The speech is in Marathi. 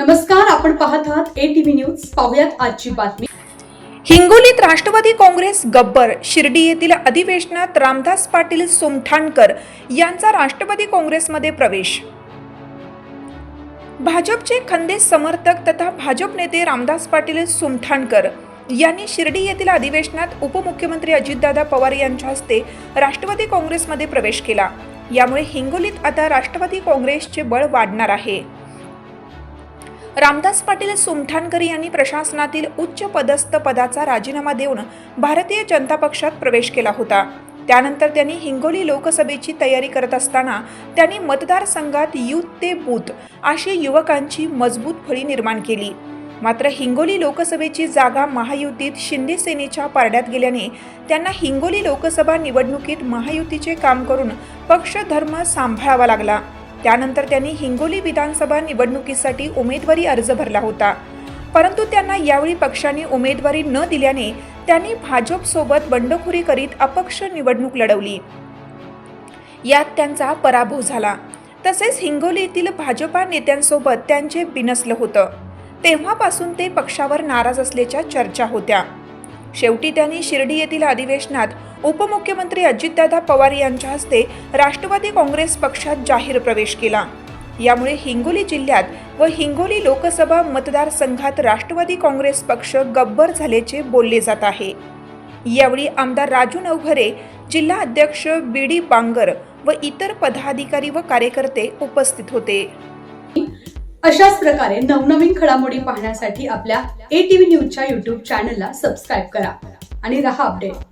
नमस्कार आपण पाहत आहात ए टीव्ही न्यूज पाहुयात आजची बातमी. हिंगोलीत राष्ट्रवादी काँग्रेस गब्बर शिर्डी येथील अधिवेशनात रामदास पाटील सोमठाणकर यांचा राष्ट्रवादी काँग्रेसमध्ये प्रवेश. भाजपचे खंदे समर्थक तथा भाजप नेते रामदास पाटील सोमठाणकर यांनी शिर्डी येथील अधिवेशनात उपमुख्यमंत्री अजितदादा पवार यांच्या हस्ते राष्ट्रवादी काँग्रेसमध्ये प्रवेश केला. यामुळे हिंगोलीत आता राष्ट्रवादी काँग्रेसचे बळ वाढणार आहे. रामदास पाटील सुमठाणकर यांनी प्रशासनातील उच्च पदस्थ पदाचा राजीनामा देऊन भारतीय जनता पक्षात प्रवेश केला होता. त्यानंतर त्यांनी हिंगोली लोकसभेची तयारी करत असताना त्यांनी मतदारसंघात युथ ते बूथ अशी युवकांची मजबूत फळी निर्माण केली. मात्र हिंगोली लोकसभेची जागा महायुतीत शिंदे सेनेच्या पारड्यात गेल्याने त्यांना हिंगोली लोकसभा निवडणुकीत महायुतीचे काम करून पक्षधर्म सांभाळावा लागला. त्यानंतर त्यांनी हिंगोली विधानसभा निवडणुकीसाठी उमेदवारी अर्ज भरला होता. परंतु त्यांना यावेळी पक्षाने उमेदवारी न दिल्याने त्यांनी भाजपसोबत बंडखोरी करीत अपक्ष निवडणूक लढवली. यात त्यांचा पराभव झाला. तसेच हिंगोलीतील भाजपा नेत्यांसोबत त्यांचे बिनसलं होतं. तेव्हापासून ते पक्षावर नाराज असल्याच्या चर्चा होत्या. शेवटी त्यांनी शिर्डी येथील अधिवेशनात उपमुख्यमंत्री अजितदादा पवार यांच्या हस्ते राष्ट्रवादी काँग्रेस पक्षात जाहीर प्रवेश केला. यामुळे हिंगोली जिल्ह्यात व हिंगोली लोकसभा मतदारसंघात राष्ट्रवादी काँग्रेस पक्ष गब्बर झाल्याचे बोलले जात आहे. यावेळी आमदार राजू नवघरे जिल्हा अध्यक्ष बी डी बांगर व इतर पदाधिकारी व कार्यकर्ते उपस्थित होते. अशाच प्रकारे नवनवीन घडामोडी पाहण्यासाठी आपल्या ए टीव्ही न्यूजच्या युट्यूब चॅनलला सबस्क्राईब करा आणि रहा अपडेट